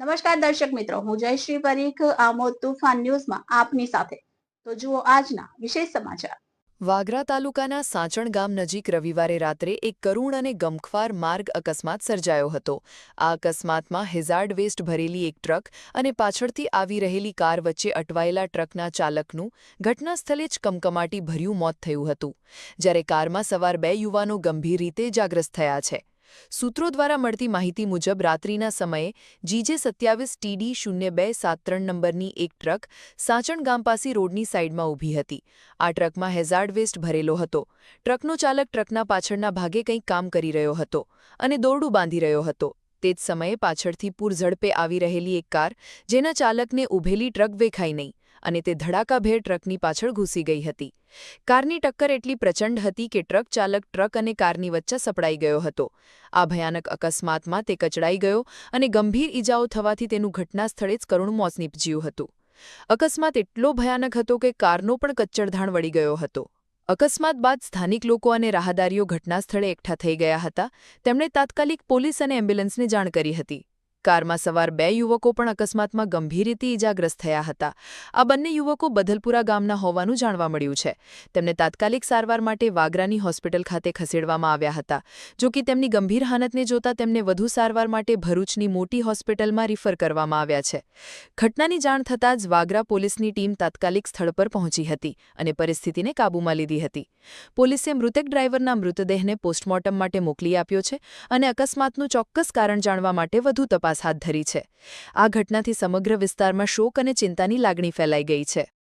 નમસ્કાર દર્શક મિત્રો, હું જયશ્રી પરીખ, આમોદ તુફાન ન્યૂઝમાં આપની સાથે. તો જુઓ આજના વિશેષ સમાચાર. વાગરા તાલુકાના સાચણ ગામ નજીક રવિવારે રાત્રે એક કરુણ અને ગમખ્વાર માર્ગ અકસ્માત સર્જાયો હતો. આ અકસ્માતમાં હેઝાર્ડ વેસ્ટ ભરેલી એક ટ્રક અને પાછળથી આવી રહેલી કાર વચ્ચે અટવાયેલા ટ્રકના ચાલકનું ઘટનાસ્થળે જ કમકમાટી ભર્યું મોત થયું હતું. જ્યારે કારમાં સવાર બે યુવાનો ગંભીર રીતે જાગ્રસ્ત થયા છે. સૂત્રો દ્વારા મળતી માહિતી મુજબ, રાત્રિના સમયે જીજે સત્યાવીસ ટીડી શૂન્ય બે સાત ત્રણ નંબરની એક ટ્રક સાચણ ગામ પાસે રોડની સાઇડમાં ઊભી હતી. આ ટ્રકમાં હેઝાર્ડ વેસ્ટ ભરેલો હતો. ટ્રકનો ચાલક ટ્રકના પાછળના ભાગે કંઈક કામ કરી રહ્યો હતો અને દોરડું બાંધી રહ્યો હતો. તે જ સમયે પાછળથી પૂર ઝડપે આવી રહેલી એક કાર, જેના ચાલકને ઊભેલી ટ્રક વેખાઈ નહીં. અને તે ધડાકાભેર ટ્રકની પાછળ ઘૂસી ગઈ હતી. કારની ટક્કર એટલી પ્રચંડ હતી કે ટ્રક ચાલક ટ્રક અને કારની વચ્ચે સપડાઈ ગયો હતો. આ ભયાનક અકસ્માતમાં તે કચડાઈ ગયો અને ગંભીર ઈજાઓ થવાથી તેનું ઘટના સ્થળે જ કરુણ મોત નીપજ્યું હતું. અકસ્માત એટલો ભયાનક હતો કે કારનો પણ કચ્ચરધાણ વળી ગયો હતો. અકસ્માત બાદ સ્થાનિક લોકો અને રાહદારીઓ ઘટનાસ્થળે એકઠા થઈ ગયા હતા. તેમણે તાત્કાલિક પોલીસ અને એમ્બ્યુલન્સને જાણ કરી હતી. કારમાં સવાર બે યુવકો પણ અકસ્માતમાં ગંભીર રીતે ઇજાગ્રસ્ત થયા હતા. આ બંને યુવકો બદલપુરા ગામના હોવાનું જાણવા મળ્યું છે. તેમને તાત્કાલિક સારવાર માટે વાગરાની હોસ્પિટલ ખાતે ખસેડવામાં આવ્યા હતા. જો કે તેમની ગંભીર હાલતને જોતા તેમને વધુ સારવાર માટે ભરૂચની મોટી હોસ્પિટલમાં રિફર કરવામાં આવ્યા છે. ઘટનાની જાણ થતાં જ વાગરા પોલીસની ટીમ તાત્કાલિક સ્થળ પર પહોંચી હતી અને પરિસ્થિતિને કાબૂમાં લીધી હતી. પોલીસે મૃતક ડ્રાઈવરના મૃતદેહને પોસ્ટમોર્ટમ માટે મોકલી આપ્યો છે અને અકસ્માતનું ચોક્કસ કારણ જાણવા માટે વધુ તપાસ હાથ ધરી છે. આ ઘટનાથી સમગ્ર વિસ્તારમાં શોક અને ચિંતાની લાગણી ફેલાઈ ગઈ છે.